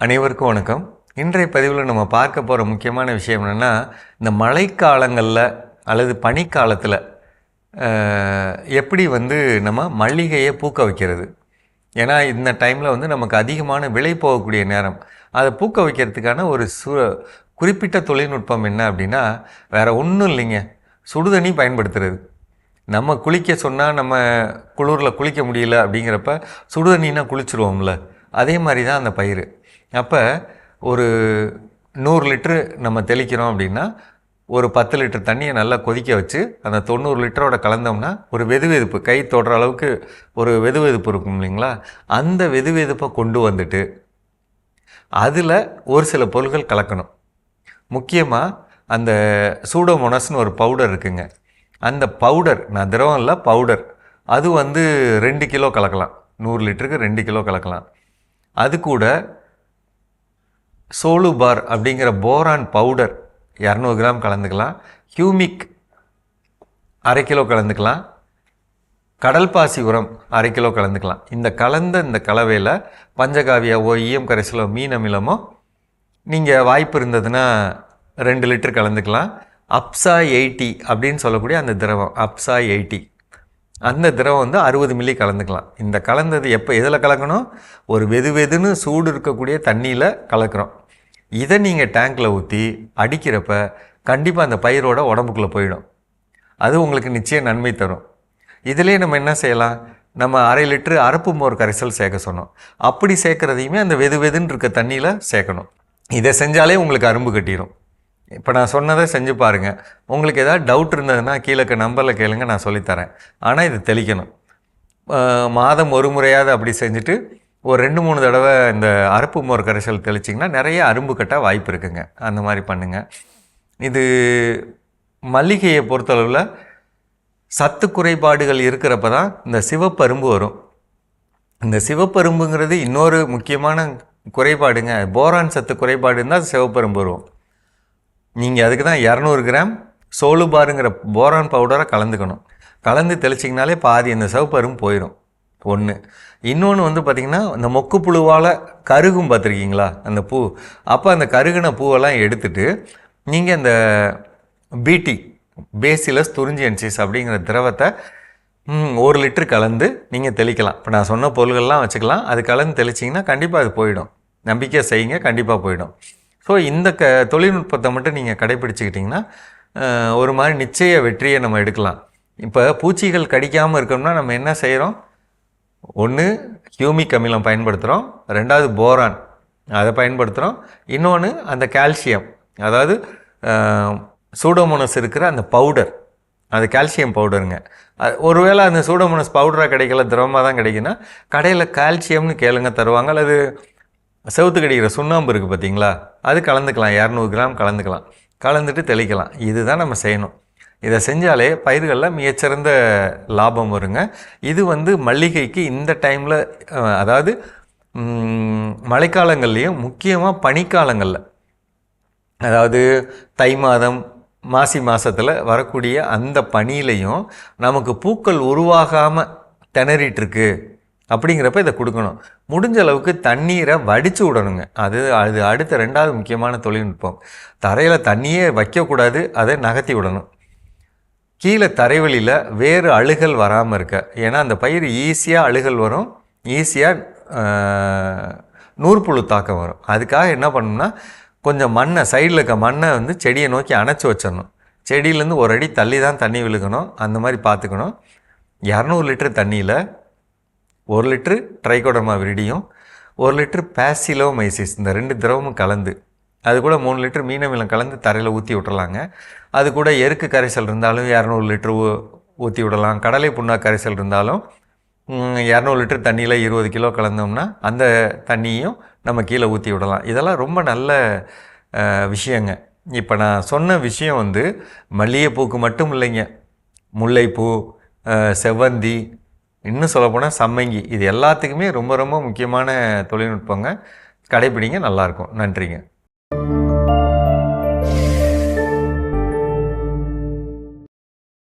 அனைவருக்கும் வணக்கம். இன்றைய பதிவில் நம்ம பார்க்க போகிற முக்கியமான விஷயம் என்னென்னா இந்த மழைக்காலங்களில் அல்லது பனிக்காலத்தில் எப்படி வந்து நம்ம மல்லிகையை பூக்க வைக்கிறது? ஏன்னா இந்த டைமில் வந்து நமக்கு அதிகமான விலை போகக்கூடிய நேரம். அதை பூக்க வைக்கிறதுக்கான ஒரு சு குறிப்பிட்ட தொழில்நுட்பம் என்ன அப்படின்னா வேறு ஒன்றும் இல்லைங்க. சுடுதண்ணி பயன்படுத்துறது. நம்ம குளிக்க சொன்னால் நம்ம குளிரில் குளிக்க முடியல அப்படிங்கிறப்ப சுடுதண்ணின்னா குளிச்சுருவோம்ல. அதே மாதிரி தான் அந்த பயிர் அப்போ ஒரு நூறு லிட்ரு நம்ம தெளிக்கிறோம் அப்படின்னா ஒரு பத்து லிட்டர் தண்ணியை நல்லா கொதிக்க வச்சு அந்த தொண்ணூறு லிட்டரோட கலந்தோம்னா ஒரு வெதுவெதுப்பு கை தொடுற அளவுக்கு ஒரு வெதுவெதுப்பு இருக்கும் இல்லைங்களா? அந்த வெதுவெதுப்பை கொண்டு வந்துட்டு அதில் ஒரு சில பொருட்கள் கலக்கணும். முக்கியமாக அந்த சூடோமோனஸ்னு ஒரு பவுடர் இருக்குங்க. அந்த பவுடர் நான் திரவம் இல்லை பவுடர். அது வந்து ரெண்டு கிலோ கலக்கலாம். நூறு லிட்டருக்கு ரெண்டு கிலோ கலக்கலாம். அது கூட சோலு பார் அப்படிங்கிற போரான் பவுடர் இரநூறு கிராம் கலந்துக்கலாம். ஹியூமிக் அரை கிலோ கலந்துக்கலாம். கடல் பாசி உரம் அரை கிலோ கலந்துக்கலாம். இந்த கலந்த இந்த கலவையில் பஞ்சகாவியாவோ ஈயம் கரைசலோ மீன் அமிலமோ நீங்கள் வாய்ப்பு இருந்ததுன்னா ரெண்டு லிட்டர் கலந்துக்கலாம். அப்சா எயிட்டி அப்படின்னு சொல்லக்கூடிய அந்த திரவம் அப்சா எயிட்டி. அந்த திரவம் வந்து அறுபது மில்லி கலந்துக்கலாம். இந்த கலந்தது எப்போ எதில் கலக்கணும்? ஒரு வெது வெதுன்னு சூடு இருக்கக்கூடிய தண்ணியில் கலக்கிறோம். இதை நீங்கள் டேங்க்கில் ஊற்றி அடிக்கிறப்ப கண்டிப்பாக அந்த பயிரோட உடம்புக்குள்ளே போயிடும். அது உங்களுக்கு நிச்சயம் நன்மை தரும். இதிலே நம்ம என்ன செய்யலாம்? நம்ம அரை லிட்டரு அரப்பு மோர் கரைசல் சேர்க்க சொன்னோம். அப்படி சேர்க்குறதையுமே அந்த வெது வெதுன்னு இருக்க தண்ணியில் சேர்க்கணும். இதை செஞ்சாலே உங்களுக்கு அரும்பு கட்டிடும் இப்போ நான் சொன்னதை செஞ்சு பாருங்கள் உங்களுக்கு ஏதாவது டவுட் இருந்ததுன்னா கீழே இருக்க நம்பரில் கேளுங்க நான் சொல்லித்தரேன் ஆனால் இது தெளிக்கணும். மாதம் ஒரு முறையாவது அப்படி செஞ்சுட்டு ஒரு ரெண்டு மூணு தடவை இந்த அரப்பு மோர் கரைசல் தெளிச்சிங்கன்னா நிறைய அரும்பு கட்ட வாய்ப்பு இருக்குங்க. அந்த மாதிரி பண்ணுங்கள் இது மல்லிகையை பொறுத்தளவில் சத்து குறைபாடுகள் இருக்கிறப்ப தான் இந்த சிவப்பரும்பு வரும். இந்த சிவப்பரும்புங்கிறது இன்னொரு முக்கியமான குறைபாடுங்க. போரான் சத்து குறைபாடுன்னு தான் சிவப்பரும்பு வரும். நீங்கள் அதுக்கு தான் இரநூறு கிராம் சோலுபாருங்கிற போரான் பவுடரை கலந்துக்கணும். கலந்து தெளிச்சிங்கனாலே பாதி அந்த சிவப்பரும்பு போயிடும் ஒன்று இன்னொன்று வந்து பார்த்திங்கன்னா இந்த மொக்கு புழுவால் கருகும் பார்த்துருக்கீங்களா அந்த பூ. அப்போ அந்த கருகின பூவெல்லாம் எடுத்துட்டு நீங்கள் இந்த பீட்டி பேசிலஸ் துரிஞ்சியன்சிஸ் அப்படிங்கிற திரவத்தை ஒரு லிட்டர் கலந்து நீங்கள் தெளிக்கலாம். இப்போ நான் சொன்ன பொருள்கள்லாம் வச்சுக்கலாம். அது கலந்து தெளிச்சிங்கன்னா கண்டிப்பாக அது போயிடும். நம்பிக்கை செய்யுங்க கண்டிப்பாக போயிடும். ஸோ இந்த க தொழில்நுட்பத்தை மட்டும் நீங்கள் கடைப்பிடிச்சிக்கிட்டிங்கன்னா ஒரு மாதிரி நிச்சய வெற்றியை நம்ம எடுக்கலாம். இப்போ பூச்சிகள் கடிக்காமல் இருக்கணும்னா நம்ம என்ன செய்கிறோம் ஒன்று ஹியூமிக் அமிலம் பயன்படுத்துகிறோம் ரெண்டாவது போரான் அதை பயன்படுத்துகிறோம் இன்னொன்று அந்த கால்சியம் அதாவது சூடோமோனஸ் இருக்கிற அந்த பவுடர் அது கால்சியம் பவுடருங்க. அது ஒருவேளை அந்த சூடோமோனஸ் பவுடராக கிடைக்கல திரவமாக தான் கிடைக்குன்னா கடையில் கால்சியம்னு கேளுங்க தருவாங்க. அல்லது செவத்து கிடைக்கிற சுண்ணாம்பு இருக்குது பார்த்தீங்களா அது கலந்துக்கலாம் இரநூறு கிராம் கலந்துக்கலாம். கலந்துட்டு தெளிக்கலாம். இதுதான் நம்ம செய்யணும். இதை செஞ்சாலே பயிர்களில் மிகச்சிறந்த லாபம் வருங்க. இது வந்து மல்லிகைக்கு இந்த டைமில் அதாவது மழைக்காலங்கள்லேயும் முக்கியமாக பனிக்காலங்களில். அதாவது தை மாதம் மாசி மாதத்தில் வரக்கூடிய அந்த பனியிலையும் நமக்கு பூக்கள் உருவாகாமல் திணறிட்டுருக்கு அப்படிங்கிறப்ப இதை கொடுக்கணும். முடிஞ்ச அளவுக்கு தண்ணீரை வடித்து விடணுங்க. அது அது அடுத்த ரெண்டாவது முக்கியமான தொழில்நுட்பம். தரையில் தண்ணியே வைக்கக்கூடாது அதை நகர்த்தி விடணும். கீழே தரைவழியில் வேறு அழுகல் வராமல் இருக்க. ஏன்னா அந்த பயிர் ஈஸியாக அழுகல் வரும். ஈஸியாக நூற்புழு தாக்கம் வரும். அதுக்காக என்ன பண்ணணும்னா கொஞ்சம் மண்ணை சைடில் இருக்க மண்ணை வந்து செடியை நோக்கி அணைச்சி வச்சிடணும். செடியிலேருந்து ஒரு அடி தள்ளி தான் தண்ணி விழுகணும். அந்த மாதிரி பார்த்துக்கணும். இரநூறு லிட்டர் தண்ணியில் ஒரு லிட்ரு ட்ரைகோடமா விரிடியும் ஒரு லிட்ரு பேசிலோமைசிஸ் இந்த ரெண்டு திரவமும் கலந்து அது கூட மூணு லிட்டர் மீனமிலம் கலந்து தரையில் ஊற்றி விட்டுறலாங்க. அது கூட எருக்கு கரைசல் இருந்தாலும் இரநூறு லிட்ரு ஊற்றி விடலாம். கடலை புண்ணா கரைசல் இருந்தாலும் இரநூறு லிட்டர் தண்ணியில் இருபது கிலோ கலந்தோம்னா அந்த தண்ணியும் நம்ம கீழே ஊற்றி விடலாம். இதெல்லாம் ரொம்ப நல்ல விஷயங்க. இப்போ நான் சொன்ன விஷயம் வந்து மல்லிகைப்பூக்கு மட்டும் இல்லைங்க. முல்லைப்பூ செவ்வந்தி இன்னும் சொல்லப்போனால் சம்மங்கி. இது எல்லாத்துக்குமே ரொம்ப ரொம்ப முக்கியமான தொழில்நுட்பங்க. கடைப்பிடிங்க நல்லாயிருக்கும் நன்றிங்க. you